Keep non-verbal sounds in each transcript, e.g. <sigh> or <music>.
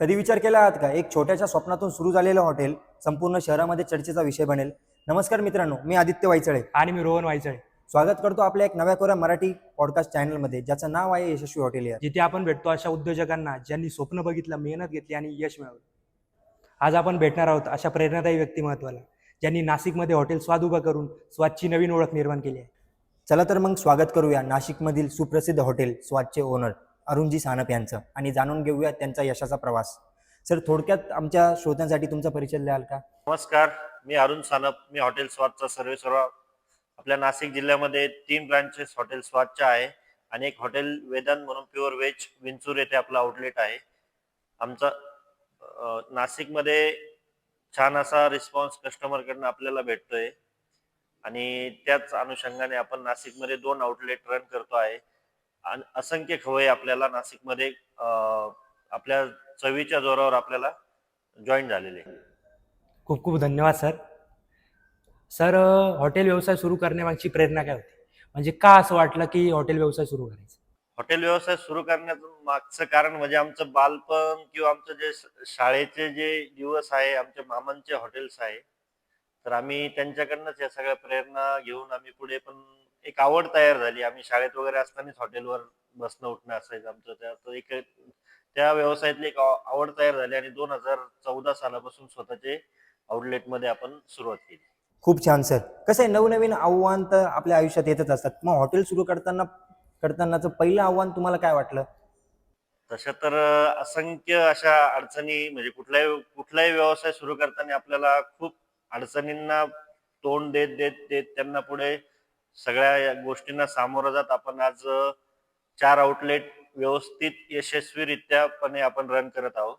कधी विचार केला आहात का? एक छोट्याशा स्वप्नातून सुरू झालेलं हॉटेल संपूर्ण शहरामध्ये चर्चेचा विषय बनेल. नमस्कार मित्रांनो मी आदित्य वायचळे आणि मी रोहन वायचळे स्वागत करतो आपल्या एक नव्या कोऱ्या मराठी पॉडकास्ट चॅनलमध्ये ज्याचं नाव आहे यशस्वी हॉटेल यार. जिथे आपण भेटतो अशा उद्योजकांना ज्यांनी स्वप्न बघितलं मेहनत घेतली आणि यश मिळवलं. आज आपण भेटणार आहोत अशा प्रेरणादायी व्यक्तिमत्वाला ज्यांनी नाशिकमध्ये हॉटेल स्वाद उभं करून स्वादची नवीन ओळख निर्माण केली आहे. चला तर मग स्वागत करूया नाशिकमधील सुप्रसिद्ध हॉटेल स्वादचे ओनर. अरुणजी सानप यांचं. आणि जाणून घेऊया त्यांचा यशाचा प्रवास. सर थोडक्यात आमच्या श्रोत्यांसाठी तुमचा परिचय द्याल का? नमस्कार. मी अरुण सानप. मी हॉटेल स्वादचा सर्व्हे सर्व आपल्या नाशिक जिल्ह्यामध्ये तीन ब्रांचेस हॉटेल स्वादच्या आहे आणि एक हॉटेल वेदांत म्हणून प्युअर व्हेज विंचूर येथे आपला आउटलेट आहे. आमचा अं, नाशिकमध्ये छान असा रिस्पॉन्स कस्टमरकडनं आपल्याला भेटतोय. आणि त्याच अनुषंगाने आपण नाशिकमध्ये दोन आउटलेट रन करतो आहे. असंख्य खवय आपल्याला नाशिकमध्ये आपल्या चवीच्या जोरावर आपल्याला जॉईन झालेले. खूप खूप धन्यवाद सर. सर हॉटेल व्यवसाय सुरू करण्यामागची प्रेरणा काय होती? म्हणजे का असं वाटलं की हॉटेल व्यवसाय सुरू करायचं? हॉटेल व्यवसाय सुरू करण्याचं मागचं कारण म्हणजे आमचं बालपण किंवा आमचं जे शाळेचे जे दिवस आहे आमच्या मामांचे हॉटेल्स आहे तर आम्ही त्यांच्याकडनंच या सगळ्या प्रेरणा घेऊन आम्ही पुढे पण एक आवड तयार झाली. आम्ही शाळेत वगैरे असतानाच हॉटेलवर बसणं उठणं असायचं आमचं. त्या एक त्या व्यवसायातली एक आव- आवड तयार झाली आणि दोन हजार चौदा सालापासून स्वतःचे आउटलेटमध्ये आपण सुरुवात केली. खूप छान सर. कसं आहे नवनवीन आव्हान तर आपल्या आयुष्यात येतच असतात. मग हॉटेल सुरू करताना करतानाचं पहिलं आव्हान तुम्हाला काय वाटलं? तशा तर असंख्य अशा अडचणी म्हणजे कुठलाही कुठलाही व्यवसाय सुरू करताना आपल्याला खूप अडचणींना तोंड देत देत देत त्यांना पुढे सगळ्या या गोष्टींना सामोरं जात आपण आज चार आउटलेट व्यवस्थित यशस्वीरित्यापणे आपण रन करत आहोत.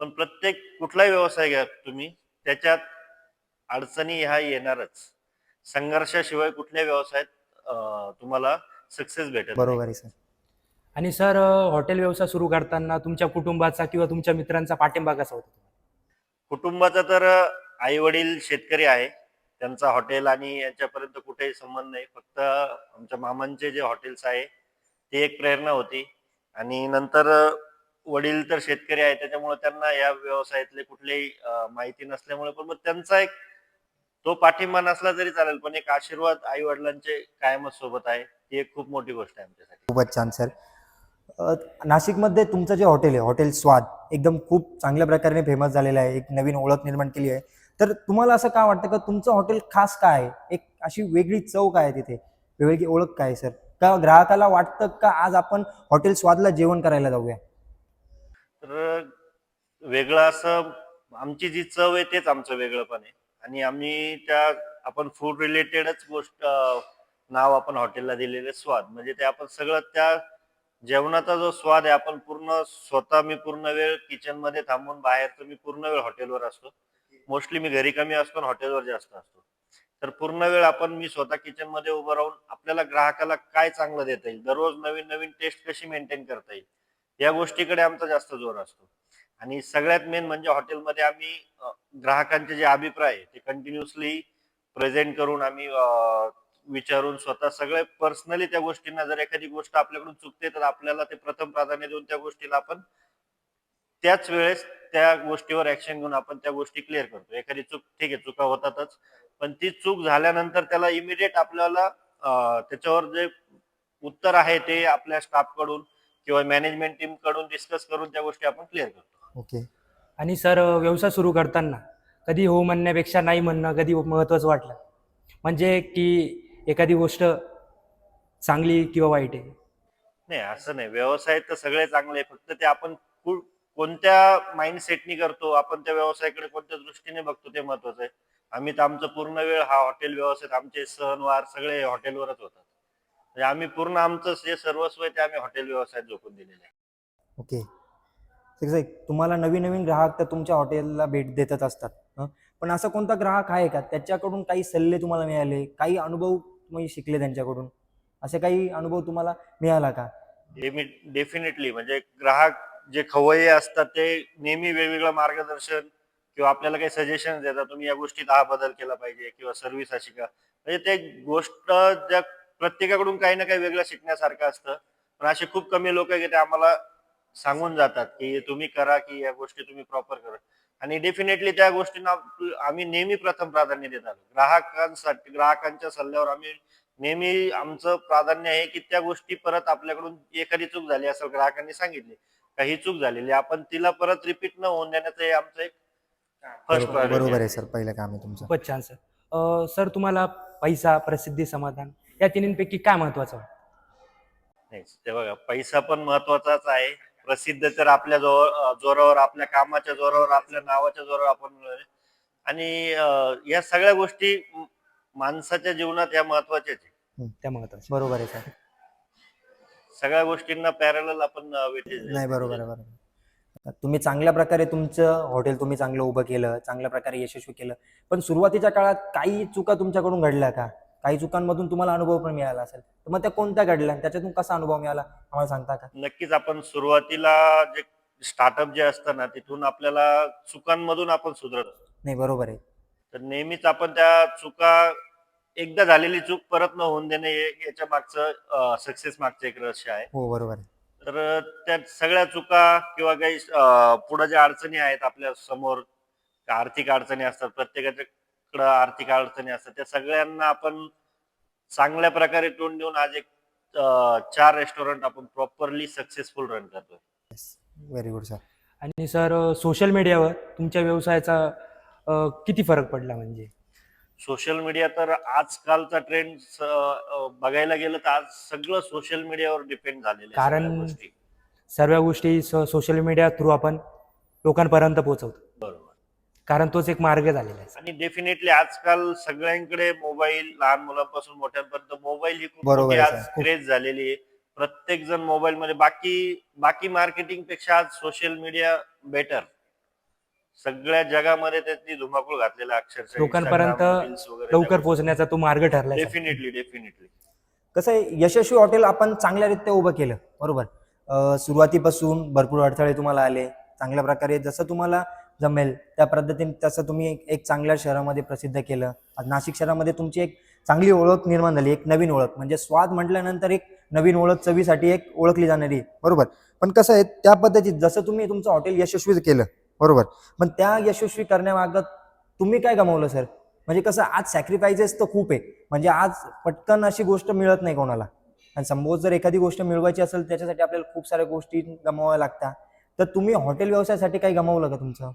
पण प्रत्येक कुठलाही व्यवसाय घ्या तुम्ही त्याच्यात अडचणी ह्या येणारच. संघर्षाशिवाय कुठल्या व्यवसायात तुम्हाला सक्सेस भेटत नाही. बरोबर आहे सर. आणि सर हॉटेल व्यवसाय सुरू करताना तुमच्या कुटुंबाचा किंवा तुमच्या मित्रांचा पाठिंबा कसा होता? कुटुंबाचा तर आई वडील शेतकरी आहे. त्यांचा हॉटेल आणि यांच्यापर्यंत कुठेही संबंध नाही. फक्त आमच्या मामांचे जे हॉटेल्स आहे ते एक प्रेरणा होती. आणि नंतर वडील तर शेतकरी आहे त्याच्यामुळे त्यांना या व्यवसायातले कुठलेही माहिती नसल्यामुळे पण मग त्यांचा एक तो पाठिंबा नसला तरी चालेल. पण एक आशीर्वाद आई वडिलांचे कायमच सोबत आहे ती एक खूप मोठी गोष्ट आहे आमच्यासाठी. खूपच छान सर. नाशिकमध्ये तुमचं जे हॉटेल आहे हॉटेल स्वाद एकदम खूप चांगल्या प्रकारे फेमस झालेलं आहे. एक नवीन ओळख निर्माण केली आहे. तर तुम्हाला असं का वाटतं? का तुमचं हॉटेल खास काय? आहे एक अशी वेगळी चव काय आहे तिथे? वेगळी ओळख काय आहे सर? का ग्राहकाला वाटतं का आज आपण हॉटेल स्वादला जेवण करायला जाऊया? तर वेगळं असं आमची जी चव आहे तेच आमचं वेगळंपण आहे. आणि आम्ही त्या आपण फूड रिलेटेडच गोष्ट नाव आपण हॉटेलला दिलेले स्वाद. म्हणजे ते आपण सगळं त्या जेवणाचा जो स्वाद आहे आपण पूर्ण स्वतः मी पूर्ण वेळ किचनमध्ये थांबून बाहेर तर मी पूर्ण वेळ हॉटेलवर असतो. मोस्टली मी घरी कमी असतो आणि हॉटेलवर जास्त असतो. तर पूर्ण वेळ आपण मी स्वतः किचनमध्ये उभं राहून आपल्याला ग्राहकाला काय चांगलं देता येईल दररोज नवीन नवीन टेस्ट कशी मेंटेन करता येईल या गोष्टीकडे आमचा जास्त जोर असतो. आणि सगळ्यात मेन म्हणजे हॉटेलमध्ये आम्ही ग्राहकांचे जे अभिप्राय ते कंटिन्युअसली प्रेझेंट करून आम्ही विचारून स्वतः सगळे पर्सनली त्या गोष्टींना जर एखादी गोष्ट आपल्याकडून चुकते तर आपल्याला ते प्रथम प्राधान्य देऊन त्या गोष्टीला आपण त्याच वेळेस त्या गोष्टीवर ऍक्शन घेऊन आपण त्या गोष्टी क्लिअर करतो. एखादी चूक ठीक आहे चुका होतातच. पण ती चूक झाल्यानंतर त्याला इमिडिएट आपल्याला त्याच्यावर जे उत्तर आहे ते आपल्या स्टाफकडून किंवा मॅनेजमेंट टीमकडून डिस्कस करून त्या गोष्टी आपण क्लिअर करतो. ओके आणि सर व्यवसाय सुरू करताना कधी हो म्हणण्यापेक्षा नाही म्हणणं कधी महत्त्वाचं वाटलं? म्हणजे की एखादी गोष्ट चांगली किंवा वाईट आहे? नाही असं नाही. व्यवसाय तर सगळे चांगले आहे. फक्त ते आपण कोणत्या माइंडसेटनी करतो आपण त्या व्यवसायाकडे कोणत्या दृष्टीने बघतो ते महत्वाचं आहे. आम्ही तर आमचं पूर्ण वेळ हा हॉटेल व्यवसायात आमचे सणवार सगळे हॉटेलवरच होतात. म्हणजे आम्ही पूर्ण आमचं जे सर्वस्व आहे ते आम्ही हॉटेल व्यवसायात झोकून दिलेलं आहे. ओके. आहे, तुम्हाला नवीन नवीन ग्राहक तर तुमच्या हॉटेलला भेट देतच असतात? पण असा कोणता ग्राहक आहे का? त्याच्याकडून काही सल्ले तुम्हाला मिळाले? काही अनुभव तुम्ही शिकले त्यांच्याकडून? असे काही अनुभव तुम्हाला मिळाला का? डेफिनेटली म्हणजे ग्राहक जे खवय्ये असतात ते नेहमी वेगवेगळं मार्गदर्शन किंवा आपल्याला काही सजेशन देतात तुम्ही या गोष्टीत हा बदल केला पाहिजे किंवा सर्व्हिस अशी का. म्हणजे ते गोष्ट ज्या प्रत्येकाकडून काही ना काही वेगळं शिकण्यासारखं असतं. पण असे खूप कमी लोक की ते आम्हाला सांगून जातात की तुम्ही करा की या गोष्टी तुम्ही प्रॉपर करा. आणि डेफिनेटली त्या गोष्टींना आम्ही नेहमी प्रथम प्राधान्य देत आलो. ग्राहकांसाठी ग्राहकांच्या सल्ल्यावर आम्ही नेहमी आमचं प्राधान्य आहे की त्या गोष्टी परत आपल्याकडून एखादी चूक झाली असेल ग्राहकांनी सांगितली का ही चूक झालेली आहे, आपण तिला परत रिपीट न होऊन देण्याचं हे आमचं एक फर्स्ट बरोबर बरोबर आहे सर पहिलं काम आहे तुमचं. खूपच छान सर. अ, सर तुम्हाला पैसा प्रसिद्धी समाधान या तिन्हींपैकी काय महत्वाचं वाटतं नाही ते बघा पैसा पण महत्वाचाच आहे. प्रसिद्ध तर आपल्या जोर जोरावर आपल्या कामाच्या जोरावर आपल्या नावाच्या जोरावर आपण मिळवले. आणि अं, या सगळ्या गोष्टी म- माणसाच्या जीवनात या महत्वाच्याच आहे त्या महत्वाचं बरोबर आहे सर. सगळ्या गोष्टींना पॅरल आपण. नाही बरोबर आहे बरोबर आहे. तुम्ही चांगल्या प्रकारे तुमचं हॉटेल तुम्ही चांगलं उभं केलं चांगल्या प्रकारे यशस्वी केलं पण सुरुवातीच्या काळात काही चुका तुमच्याकडून घडल्या का? काही चुकांमधून तुम्हाला अनुभव पण मिळाला असेल. तर मग त्या कोणत्या घडल्या? त्याच्यातून कसा अनुभव मिळाला? आम्हाला सांगता का? नक्कीच आपण सुरुवातीला जे स्टार्टअप जे असतं ना तिथून आपल्याला चुकांमधून आपण सुधरत असतो. नाही बरोबर आहे. तर नेहमीच आपण त्या चुका एकदा झालेली चूक परत न होऊन देणे हे- याच्या मागचं सक्सेस मागचं एक रहस्य आहे. हो बरोबर आहे. तर त्या सगळ्या चुका किंवा काही पुढे ज्या अडचणी आहेत आपल्यासमोर आर्थिक अडचणी असतात प्रत्येकाच्याकडं आर्थिक अडचणी असतात त्या सगळ्यांना आपण चांगल्या प्रकारे तोंड देऊन आज एक चार रेस्टॉरंट आपण प्रॉपरली सक्सेसफुल रन करतोय. व्हेरी गुड सर आणि सर सोशल मीडियावर तुमच्या व्यवसायाचा किती फरक पडला म्हणजे? सोशल मीडिया तर आजकालचा ट्रेंड बघायला गेलं तर आज सगळं सोशल मीडियावर डिपेंड झालेलं आहे कारण- सगळ्या गोष्टी. सर्व गोष्टी सोशल मीडिया थ्रू आपण लोकांपर्यंत पोहोचवतो. बरोबर. कारण तोच एक मार्ग झालेला आहे. आणि डेफिनेटली आजकाल सगळ्यांकडे मोबाईल लहान मुलांपासून मोठ्यांपर्यंत मोबाईल ही खूप बरोबर मोठी आहे, आज. खूप. क्रेज झालेली आहे. प्रत्येक जण मोबाईल मध्ये. बाकी बाकी मार्केटिंगपेक्षा आज सोशल मीडिया बेटर सगळ्या जगामध्ये त्याची धुमाकूळ घातलेला अक्षरशः लोकांपर्यंत लवकर पोहोचण्याचा तो मार्ग ठरला. डेफिनेटली डेफिनेटली कसं आहे यशस्वी हॉटेल आपण चांगल्यारीत्या उभं केलं बरोबर? अं, सुरुवातीपासून भरपूर अडथळे तुम्हाला आले चांगल्या प्रकारे जसं तुम्हाला जमेल त्या पद्धतीने तसं तुम्ही एक- एक चांगल्या शहरामध्ये प्रसिद्ध केलं. आज नाशिक शहरामध्ये तुमची एक चांगली ओळख निर्माण झाली एक नवीन ओळख. म्हणजे स्वाद म्हटल्यानंतर एक नवीन ओळख चवीसाठी एक ओळखली जाणारी. बरोबर? पण कसं आहे त्या पद्धतीत जसं तुम्ही तुमचं हॉटेल यशस्वी केलं बरोबर. पण त्या यशस्वी करण्यामागं तुम्ही काय गमावलं सर? म्हणजे कसं आज सॅक्रिफायसेस तर खूप आहे. म्हणजे आज पटकन अशी गोष्ट मिळत नाही कोणाला. आणि समोर जर एखादी गोष्ट मिळवायची असेल त्याच्यासाठी आपल्याला खूप साऱ्या गोष्टी गमावाव्या लागतात. तर तुम्ही हॉटेल व्यवसायासाठी काही गमावलं का तुमचं?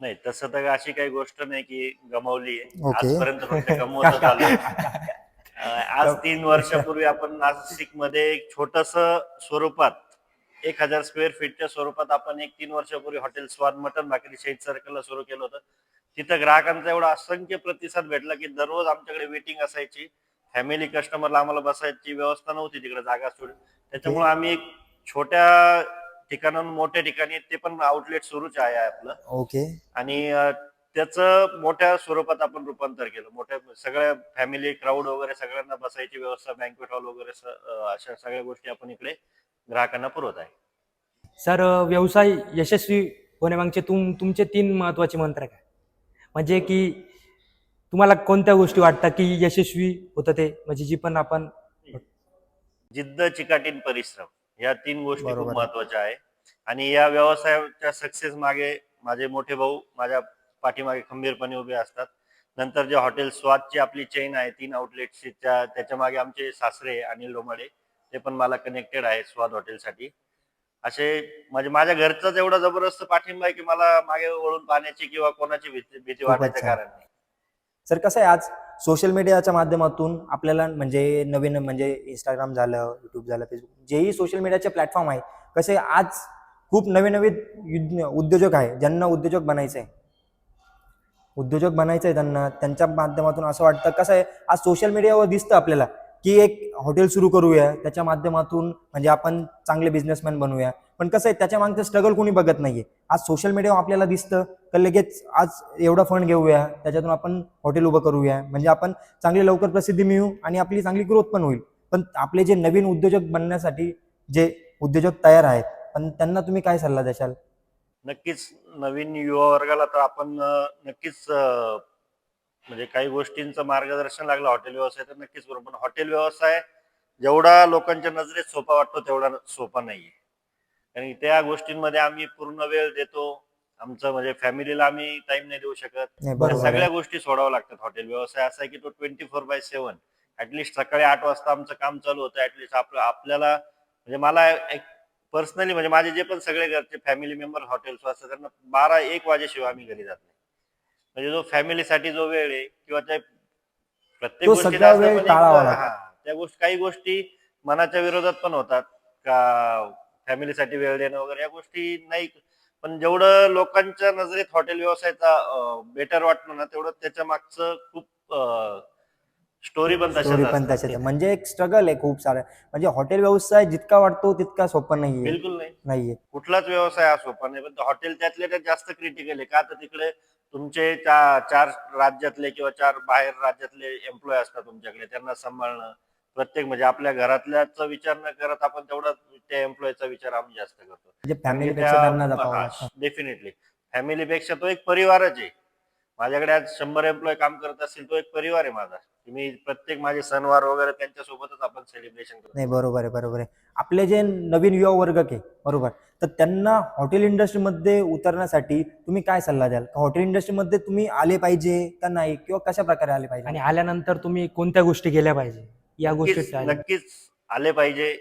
नाही तसं तर अशी काही गोष्ट नाही की गमावली. आजपर्यंत गमवत <laughs> आज तीन वर्षापूर्वी आपण नाशिकमध्ये एक छोटस स्वरूपात एक हजार स्क्वेअर फीटच्या स्वरूपात आपण एक तीन वर्षापूर्वी हॉटेल स्वाद मटन भाकरी शहीद सर्कलला सुरू केलं होतं. तिथं ग्राहकांचा एवढा असंख्य प्रतिसाद भेटला की दररोज आमच्याकडे वेटिंग असायची. फॅमिली कस्टमरला आम्हाला बसायची व्यवस्था नव्हती तिकडे जागा सोडून त्याच्यामुळे आम्ही एक छोट्या ठिकाणाहून मोठ्या ठिकाणी ते पण आउटलेट सुरूच आहे आपलं. ओके. आणि त्याचं मोठ्या स्वरूपात आपण रूपांतर केलं. मोठ्या सगळ्या फॅमिली क्राऊड वगैरे सगळ्यांना बसायची व्यवस्था बँकवेट हॉल वगैरे अशा सगळ्या गोष्टी आपण इकडे ग्राहकांना पुरवत आहे. सर व्यवसाय यशस्वी होण्यामागचे तुम तुमचे तीन महत्त्वाचे मंत्र काय? म्हणजे की तुम्हाला कोणत्या गोष्टी वाटतात की यशस्वी होतं ते? म्हणजे जी पण आपण जिद्द चिकाटीन परिश्रम या तीन गोष्टी खूप. महत्त्वाच्या आहे. आणि या व्यवसायाच्या सक्सेस मागे माझे मोठे भाऊ माझ्या पाठीमागे खंबीरपणे उभे असतात. नंतर जे हॉटेल स्वादची आपली चेन आहे तीन आउटलेटची त्या त्याच्यामागे आमचे सासरे अनिल डोमाडे ते पण मला कनेक्टेड आहे स्वाद हॉटेलसाठी. असे म्हणजे माझ्या घरचाच एवढा जबरदस्त पाठिंबा आहे की मला मागे वळून पाहण्याची किंवा कोणाची भीती भीती वाटायचं. कारण नाही. सर कसं आहे आज सोशल मीडियाच्या माध्यमातून आपल्याला म्हणजे नवीन म्हणजे इंस्टाग्राम झालं युट्यूब झालं फेसबुक जेही सोशल मीडियाचे प्लॅटफॉर्म आहे कसे आज खूप नवीन नवीन उद्योजक आहे ज्यांना उद्योजक बनायचं आहे. उद्योजक बनायचं आहे त्यांना त्यांच्या माध्यमातून असं वाटतं. कसं आहे आज सोशल मीडियावर दिसतं आपल्याला. की एक हॉटेल सुरू करूया त्याच्या माध्यमातून म्हणजे आपण चांगले बिझनेसमॅन बनवूया पण कसं आहे त्याच्या मागचं स्ट्रगल कोणी बघत नाहीये. आज सोशल मीडियावर आपल्याला दिसतं तर लगेच आज एवढा फंड घेऊया त्याच्यातून आपण हॉटेल उभं करूया. म्हणजे आपण चांगली लवकर प्रसिद्धी मिळू आणि आपली चांगली ग्रोथ पण होईल. पण आपले जे नवीन उद्योजक बनण्यासाठी जे उद्योजक तयार आहेत पण त्यांना तुम्ही काय सल्ला द्याल नक्कीच नवीन युवा वर्गाला तर आपण नक्कीच म्हणजे काही गोष्टींचं मार्गदर्शन लागलं हॉटेल व्यवसाय तर नक्कीच बरोबर पण हॉटेल व्यवसाय जेवढा लोकांच्या नजरेत सोपा वाटतो तेवढा सोपा नाहीये. कारण त्या गोष्टींमध्ये आम्ही पूर्ण वेळ देतो. आमचं म्हणजे फॅमिलीला आम्ही टाइम नाही देऊ शकत. सगळ्या. गोष्टी सोडाव्या लागतात हॉटेल व्यवसाय. असा आहे की तो twenty four by seven at least सकाळी आठ वाजता आमचं काम चालू होतं. ऍटलिस्ट आपलं आपल्याला म्हणजे मला एक पर्सनली म्हणजे माझे जे पण सगळे घरचे फॅमिली मेंबर हॉटेल्स असतात त्यांना बारा एक वाजेशिवाय आम्ही घरी जात नाही. म्हणजे जो फॅमिलीसाठी जो वेळ आहे किंवा त्या प्रत्येक तो गोष्टीला सगळा असं वेळ पण एक- टाळावा लागतो. हा, त्या गोष्टी काही गोष्टी मनाच्या विरोधात पण होतात का फॅमिलीसाठी वेळ देणं वगैरे या गोष्टी नाही. पण जेवढं लोकांच्या नजरेत हॉटेल व्यवसायाचा बेटर वाटलं ना तेवढं त्याच्या मागचं खूप स्टोरी पण तशाच स्टोरी पण असतात. तशाच. आहे. म्हणजे एक स्ट्रगल आहे खूप सारं. म्हणजे हॉटेल व्यवसाय जितका वाटतो तितका सोपा नाहीये. बिलकुल नाही. नाहीये. कुठलाच व्यवसाय हा सोपा नाही. पण हॉटेल त्यातले त्यात जास्त क्रिटिकल आहे. का तर तिकडे तुमचे चा- चार राज्यातले किंवा चार बाहेर राज्यातले एम्प्लॉय असतात तुमच्याकडे त्यांना सांभाळणं प्रत्येक म्हणजे आपल्या घरातल्याचा विचार न करत आपण तेवढा त्या एम्प्लॉयचा विचार आम्ही जास्त करतो. जपावं म्हणजे डेफिनेटली फॅमिलीपेक्षा तो एक परिवारच आहे. माझ्याकडे आज शंभर एम्प्लॉय काम करत असतील तो एक परिवार आहे माझा. मी प्रत्येक माझे सणवार वगैरे त्यांच्या सोबतच आपण सेलिब्रेशन करतो. नाही बरोबर आहे बरोबर आहे. आपले जे नवीन युवा वर्ग आहे बरोबर. तर त्यांना हॉटेल इंडस्ट्रीमध्ये उतरण्यासाठी तुम्ही काय सल्ला द्याल? हॉटेल इंडस्ट्रीमध्ये तुम्ही आले पाहिजे का नाही? किंवा कशा प्रकारे आले पाहिजे? आणि आल्यानंतर तुम्ही कोणत्या गोष्टी केल्या पाहिजे? या गोष्टी नक्कीच आले पाहिजे.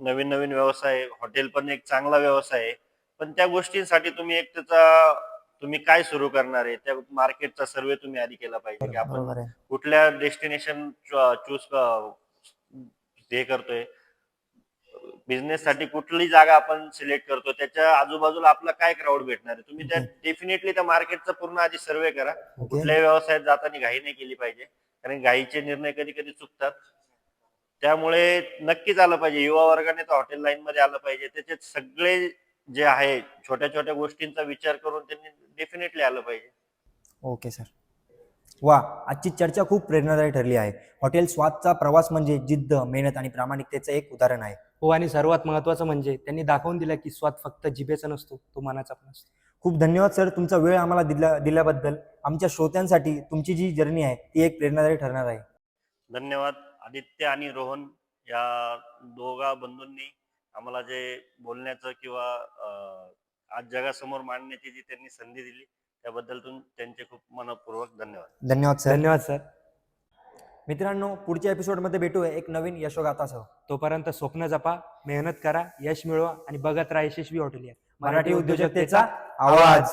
नवीन नवीन व्यवसाय हॉटेल पण एक चांगला व्यवसाय आहे. पण त्या गोष्टींसाठी तुम्ही एक त्याचा तुम्ही काय सुरू करणार आहे? त्या मार्केटचा सर्वे तुम्ही आधी केला पाहिजे की आपण बरोबर आहे. कुठल्या डेस्टिनेशन चूज हे करतोय? बिझनेस साठी कुठली जागा आपण सिलेक्ट करतो त्याच्या आजूबाजूला आपला काय क्राऊड भेटणार आहे? तुम्ही त्या डेफिनेटली त्या मार्केटचा पूर्ण आधी सर्वे करा. ओके कुठल्याही व्यवसायात जाताना घाई नाही केली पाहिजे. कारण घाईचे निर्णय कधी कधी चुकतात. त्यामुळे नक्कीच आलं पाहिजे. युवा वर्गाने तर हॉटेल लाईन मध्ये आलं पाहिजे. त्याच्यात सगळे जे आहे छोट्या छोट्या गोष्टींचा विचार करून त्यांनी डेफिनेटली आलं पाहिजे. ओके सर वा आजची चर्चा खूप प्रेरणादायी ठरली आहे. हॉटेल स्वादचा प्रवास म्हणजे जिद्द मेहनत आणि प्रामाणिकतेचं एक उदाहरण आहे. हो आणि सर्वात महत्वाचं म्हणजे त्यांनी दाखवून दिलं की स्वाद फक्त जिभेचा नसतो तो मनाचा पण असतो. खूप धन्यवाद सर तुमचा वेळ आम्हाला दिला दिल्याबद्दल. आमच्या श्रोत्यांसाठी तुमची जी जर्नी आहे ती एक प्रेरणादायी ठरणार आहे. धन्यवाद. आदित्य आणि रोहन या दोघा बंधूंनी आम्हाला जे बोलण्याचं किंवा आज जगासमोर मांडण्याची जी त्यांनी संधी दिली त्याबद्दल तुम त्यांचे खूप मनपूर्वक धन्यवाद. धन्यवाद सर. धन्यवाद सर. मित्रांनो पुढच्या एपिसोडमध्ये भेटूया. एक नवीन यशोगाथासह तोपर्यंत स्वप्न जपा मेहनत करा यश मिळवा आणि बघत राहा यशस्वी हॉटेल या. मराठी उद्योजकतेचा आवाज.